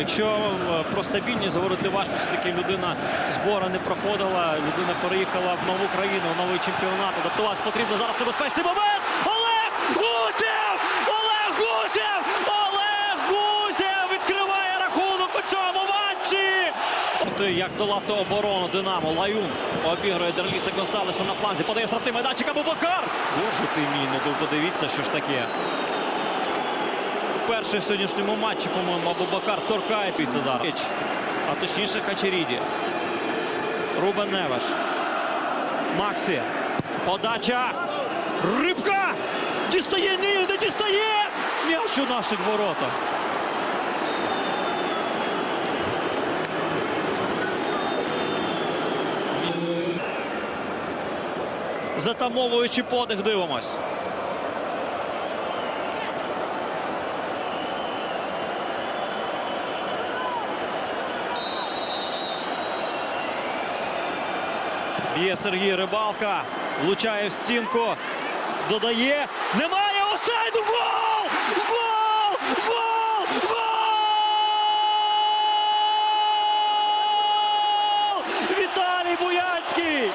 Якщо е, про стабільність говорити важко, все-таки людина збора не проходила, людина переїхала в нову країну, в новий чемпіонат. Адаптуватися потрібно зараз небезпечний момент. Олег Гусєв! Олег Гусєв! Олег Гусєв відкриває рахунок у цьому матчі. Як долати оборону Динамо. Лаюн обігрує Дерліса Гонсалеса на фланзі. Подає штрафний майданчик Абубакар. Боже ти мій, ну подивіться, що ж таке. Вперше в сьогоднішньому матчі, по-моєму, Абубакар торкається зараз. А точніше Хачеріді. Рубен Невеш. Максі. Подача. Рибка! Дістає, ні, не дістає! М'яч у наших воротах. Затамовуючи подих, дивимось. Б'є Сергій Рибалка. Влучає в стінку. Додає. Немає офсайду! Гол! Гол! Гол! Гол! Віталій Буянський!